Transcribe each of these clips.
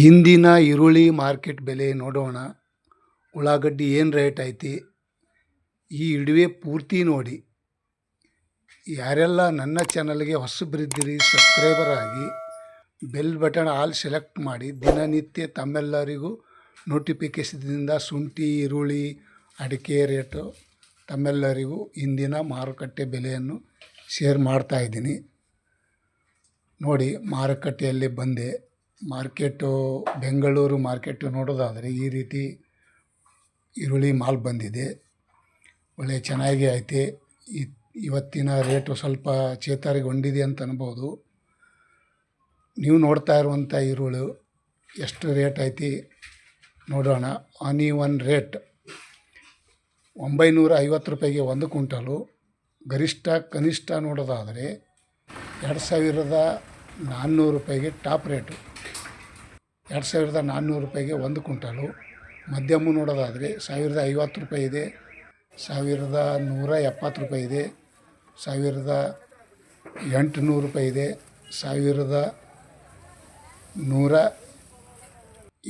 ಇಂದಿನ ಈರುಳ್ಳಿ ಮಾರ್ಕೆಟ್ ಬೆಲೆ ನೋಡೋಣ. ಉಳ್ಳಾಗಡ್ಡಿ ಏನು ರೇಟ್ ಐತಿ? ಈ ಇಡುವೆ ಪೂರ್ತಿ ನೋಡಿ. ಯಾರೆಲ್ಲ ನನ್ನ ಚಾನಲ್ಗೆ ಹೊಸಬ್ರಿದ್ದೀರಿ ಸಬ್ಸ್ಕ್ರೈಬರ್ ಆಗಿ ಬೆಲ್ ಬಟನ್ ಆಲ್ ಸೆಲೆಕ್ಟ್ ಮಾಡಿ. ದಿನನಿತ್ಯ ತಮ್ಮೆಲ್ಲರಿಗೂ ನೋಟಿಫಿಕೇಶನ್ದಿಂದ ಶುಂಠಿ, ಈರುಳ್ಳಿ, ಅಡಿಕೆ ರೇಟು ತಮ್ಮೆಲ್ಲರಿಗೂ ಇಂದಿನ ಮಾರುಕಟ್ಟೆ ಬೆಲೆಯನ್ನು ಶೇರ್ ಮಾಡ್ತಾ ಇದ್ದೀನಿ. ನೋಡಿ ಮಾರುಕಟ್ಟೆಯಲ್ಲಿ ಬಂದೆ. ಮಾರ್ಕೆಟು, ಬೆಂಗಳೂರು ಮಾರ್ಕೆಟು ನೋಡೋದಾದರೆ ಈ ರೀತಿ ಈರುಳ್ಳಿ ಮಾಲ್ ಬಂದಿದೆ. ಒಳ್ಳೆ ಚೆನ್ನಾಗಿ ಐತೆ. ಇವತ್ತಿನ ರೇಟು ಸ್ವಲ್ಪ ಚೇತರಿಗೊಂಡಿದೆ ಅಂತ ಅನ್ಬೋದು. ನೀವು ನೋಡ್ತಾ ಇರುವಂಥ ಈರುಳ್ಳಿ ಎಷ್ಟು ರೇಟ್ ಐತಿ ನೋಡೋಣ. ಆನಿ ಒನ್ ರೇಟ್ ಒಂಬೈನೂರ ಐವತ್ತು ರೂಪಾಯಿಗೆ ಒಂದು ಕ್ವಿಂಟಲು. ಗರಿಷ್ಠ, ಕನಿಷ್ಠ ನೋಡೋದಾದರೆ ಎರಡು ಸಾವಿರದ ನಾನ್ನೂರು ರೂಪಾಯಿಗೆ ಟಾಪ್ ರೇಟು. ಎರಡು ಸಾವಿರದ ನಾನ್ನೂರು ರೂಪಾಯಿಗೆ ಒಂದು ಕ್ವಿಂಟಲು. ಮಧ್ಯಮ ನೋಡೋದಾದರೆ ಸಾವಿರದ ಐವತ್ತು ರೂಪಾಯಿ ಇದೆ, ಸಾವಿರದ ನೂರ ಎಪ್ಪತ್ತು ರೂಪಾಯಿ ಇದೆ, ಸಾವಿರದ ಎಂಟುನೂರು ರೂಪಾಯಿ ಇದೆ, ಸಾವಿರದ ನೂರ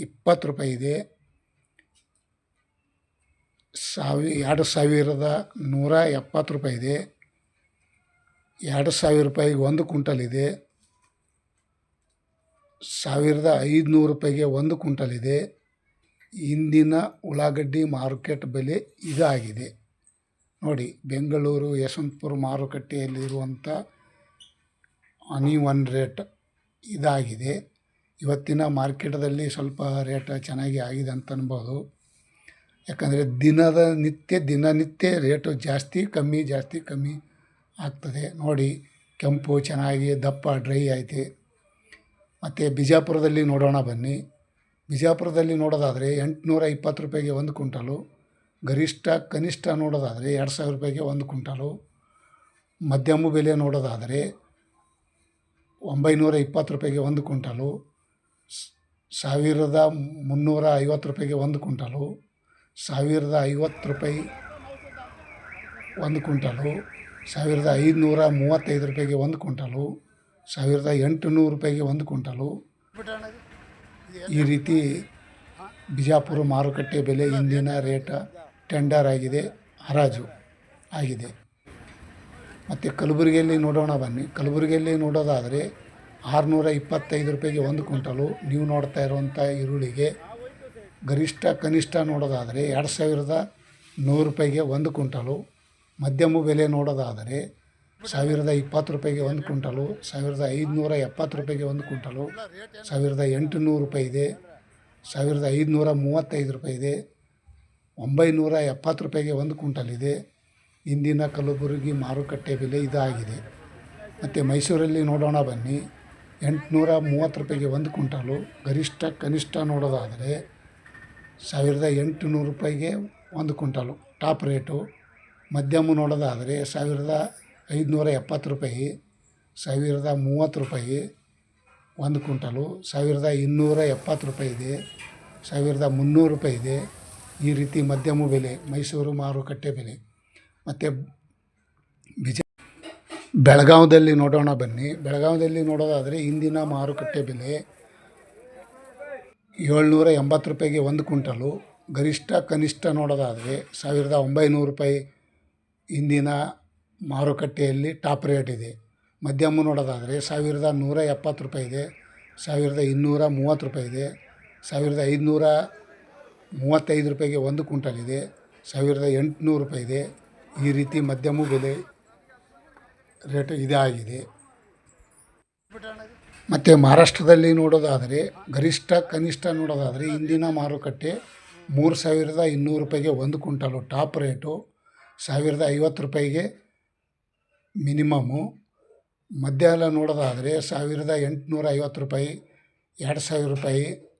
ಇಪ್ಪತ್ತು ರೂಪಾಯಿ ಇದೆ, ಸಾವಿ, ಎರಡು ಸಾವಿರದ ನೂರ ಎಪ್ಪತ್ತು ರೂಪಾಯಿ ಇದೆ, ಎರಡು ಸಾವಿರ ರೂಪಾಯಿಗೆ ಒಂದು ಕ್ವಿಂಟಲ್ ಇದೆ. ಸಾವಿರದ ಐದುನೂರು ರೂಪಾಯಿಗೆ ಒಂದು ಕುಂಟಲ್ ಇದೆ ಇಂದಿನ ಉಳ್ಳಾಗಡ್ಡಿ ಮಾರುಕಟ್ಟೆ ಬೆಲೆ ಇದಾಗಿದೆ. ನೋಡಿ, ಬೆಂಗಳೂರು ಯಶವಂತಪುರ ಮಾರುಕಟ್ಟೆಯಲ್ಲಿರುವಂಥ ಹನಿ ಒನ್ ರೇಟ್ ಇದಾಗಿದೆ. ಇವತ್ತಿನ ಮಾರ್ಕೆಟದಲ್ಲಿ ಸ್ವಲ್ಪ ರೇಟ್ ಚೆನ್ನಾಗಿ ಆಗಿದೆ ಅಂತ ಅನ್ಬೋದು ಯಾಕಂದರೆ ದಿನದ ನಿತ್ಯ, ದಿನನಿತ್ಯ ರೇಟು ಜಾಸ್ತಿ, ಕಮ್ಮಿ ಜಾಸ್ತಿ, ಕಮ್ಮಿ ಆಗ್ತದೆ. ನೋಡಿ, ಕೆಂಪು ಚೆನ್ನಾಗಿ ದಪ್ಪ, ಡ್ರೈ ಐತೆ. ಮತ್ತು ಬಿಜಾಪುರದಲ್ಲಿ ನೋಡೋಣ ಬನ್ನಿ. ಬಿಜಾಪುರದಲ್ಲಿ ನೋಡೋದಾದರೆ ಎಂಟುನೂರ ಇಪ್ಪತ್ತು ರೂಪಾಯಿಗೆ ಒಂದು ಕುಂಟಲು ಗರಿಷ್ಠ ಕನಿಷ್ಠ ನೋಡೋದಾದರೆ ಎರಡು ಸಾವಿರ ರೂಪಾಯಿಗೆ ಒಂದು ಕುಂಟಲು ಮಧ್ಯಮ ಬೆಲೆ ನೋಡೋದಾದರೆ ಒಂಬೈನೂರ ಇಪ್ಪತ್ತು ರೂಪಾಯಿಗೆ ಒಂದು ಕುಂಟಲು ಸಾವಿರದ ಮುನ್ನೂರ ಐವತ್ತು ರೂಪಾಯಿಗೆ ಒಂದು ಕುಂಟಲು ಸಾವಿರದ ಐವತ್ತು ರೂಪಾಯಿ ಒಂದು ಕುಂಟಲು ಸಾವಿರದ ಐದುನೂರ ಮೂವತ್ತೈದು ರೂಪಾಯಿಗೆ ಒಂದು ಕ್ವಿಂಟಲು ಸಾವಿರದ ಎಂಟುನೂರು ರೂಪಾಯಿಗೆ ಒಂದು ಕ್ವಿಂಟಲು. ಈ ರೀತಿ ಬಿಜಾಪುರ ಮಾರುಕಟ್ಟೆ ಬೆಲೆ ಇಂದಿನ ರೇಟ ಟೆಂಡರ್ ಆಗಿದೆ, ಹರಾಜು ಆಗಿದೆ. ಮತ್ತು ಕಲಬುರಗಿಯಲ್ಲಿ ನೋಡೋಣ ಬನ್ನಿ. ಕಲಬುರಗಿಯಲ್ಲಿ ನೋಡೋದಾದರೆ ಆರುನೂರ ಇಪ್ಪತ್ತೈದು ರೂಪಾಯಿಗೆ ಒಂದು ಕ್ವಿಂಟಲು. ನೀವು ನೋಡ್ತಾ ಇರುವಂಥ ಈರುಳ್ಳಿಗೆ ಗರಿಷ್ಠ ಕನಿಷ್ಠ ನೋಡೋದಾದರೆ ಎರಡು ಸಾವಿರದ ನೂರು ರೂಪಾಯಿಗೆ ಒಂದು ಕ್ವಿಂಟಲು. ಮಧ್ಯಮ ಬೆಲೆ ನೋಡೋದಾದರೆ ಸಾವಿರದ ಇಪ್ಪತ್ತು ರೂಪಾಯಿಗೆ ಒಂದು ಕ್ವಿಂಟಲು, ಸಾವಿರದ ಐದುನೂರ ಎಪ್ಪತ್ತು ರೂಪಾಯಿಗೆ ಒಂದು ಕ್ವಿಂಟಲು, ಸಾವಿರದ ಎಂಟುನೂರು ರೂಪಾಯಿ ಇದೆ, ಸಾವಿರದ ಐದುನೂರ ಮೂವತ್ತೈದು ರೂಪಾಯಿ ಇದೆ, ಒಂಬೈನೂರ ಎಪ್ಪತ್ತು ರೂಪಾಯಿಗೆ ಒಂದು ಕ್ವಿಂಟಲ್ ಇದೆ. ಇಂದಿನ ಕಲಬುರಗಿ ಮಾರುಕಟ್ಟೆ ಬೆಲೆ ಇದಾಗಿದೆ. ಮತ್ತು ಮೈಸೂರಲ್ಲಿ ನೋಡೋಣ ಬನ್ನಿ. ಎಂಟುನೂರ ಮೂವತ್ತು ರೂಪಾಯಿಗೆ ಒಂದು ಕ್ವಿಂಟಲು. ಗರಿಷ್ಠ ಕನಿಷ್ಠ ನೋಡೋದಾದರೆ ಸಾವಿರದ ಎಂಟುನೂರು ರೂಪಾಯಿಗೆ ಒಂದು ಕ್ವಿಂಟಲು. Top rate. ಮಧ್ಯಮ ನೋಡೋದಾದರೆ ಸಾವಿರದ ಐದುನೂರ ಎಪ್ಪತ್ತು ರೂಪಾಯಿ, ಸಾವಿರದ ಮೂವತ್ತು ರೂಪಾಯಿ, ಒಂದು ಕ್ವಿಂಟಲು, ಸಾವಿರದ ಇನ್ನೂರ ಎಪ್ಪತ್ತು ರೂಪಾಯಿ ಇದೆ, ಸಾವಿರದ ಮುನ್ನೂರು ರೂಪಾಯಿ ಇದೆ. ಈ ರೀತಿ ಮಧ್ಯಮ ಬೆಲೆ, ಮೈಸೂರು ಮಾರುಕಟ್ಟೆ ಬೆಲೆ. ಮತ್ತು ಬಿಜ ಬೆಳಗಾವದಲ್ಲಿ ನೋಡೋಣ ಬನ್ನಿ. ಬೆಳಗಾವದಲ್ಲಿ ನೋಡೋದಾದರೆ ಇಂದಿನ ಮಾರುಕಟ್ಟೆ ಬೆಲೆ ಏಳ್ನೂರ ಎಂಬತ್ತು ರೂಪಾಯಿಗೆ ಒಂದು ಕ್ವಿಂಟಲು. ಗರಿಷ್ಠ ಕನಿಷ್ಠ ನೋಡೋದಾದರೆ ಸಾವಿರದ ಒಂಬೈನೂರು ರೂಪಾಯಿ ಇಂದಿನ ಮಾರುಕಟ್ಟೆಯಲ್ಲಿ ಟಾಪ್ ರೇಟ್ ಇದೆ. ಮಧ್ಯಮ ನೋಡೋದಾದರೆ ಸಾವಿರದ ನೂರ ಎಪ್ಪತ್ತು ರೂಪಾಯಿ ಇದೆ, ಸಾವಿರದ ಇನ್ನೂರ ಮೂವತ್ತು ರೂಪಾಯಿ ಇದೆ, ಸಾವಿರದ ಐದುನೂರ ಮೂವತ್ತೈದು ರೂಪಾಯಿಗೆ ಒಂದು ಕ್ವಿಂಟಲ್ ಇದೆ, ಸಾವಿರದ ಎಂಟುನೂರು ರೂಪಾಯಿ ಇದೆ. ಈ ರೀತಿ ಮಧ್ಯಮ ಬೆಲೆ ರೇಟು ಇದಾಗಿದೆ. ಮತ್ತು ಮಹಾರಾಷ್ಟ್ರದಲ್ಲಿ ನೋಡೋದಾದರೆ ಗರಿಷ್ಠ ಕನಿಷ್ಠ ನೋಡೋದಾದರೆ ಇಂದಿನ ಮಾರುಕಟ್ಟೆ ಮೂರು ಸಾವಿರದ ಇನ್ನೂರು ರೂಪಾಯಿಗೆ ಒಂದು ಕ್ವಿಂಟಲು, ಟಾಪ್ ರೇಟು ಸಾವಿರದ ಐವತ್ತು ರೂಪಾಯಿಗೆ ಮಿನಿಮಮ್ಮು ಮಧ್ಯ ಎಲ್ಲ ನೋಡೋದಾದರೆ ಸಾವಿರದ ಎಂಟುನೂರ ಐವತ್ತು ರೂಪಾಯಿ, ಎರಡು ಸಾವಿರ ರೂಪಾಯಿ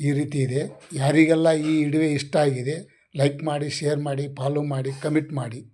ಈ ರೀತಿ ಇದೆ. ಯಾರಿಗೆಲ್ಲ ಈ ಇಡುವೆ ಇಷ್ಟ ಆಗಿದೆ, ಲೈಕ್ ಮಾಡಿ, ಶೇರ್ ಮಾಡಿ, ಫಾಲೋ ಮಾಡಿ, ಕಮಿಟ್ ಮಾಡಿ.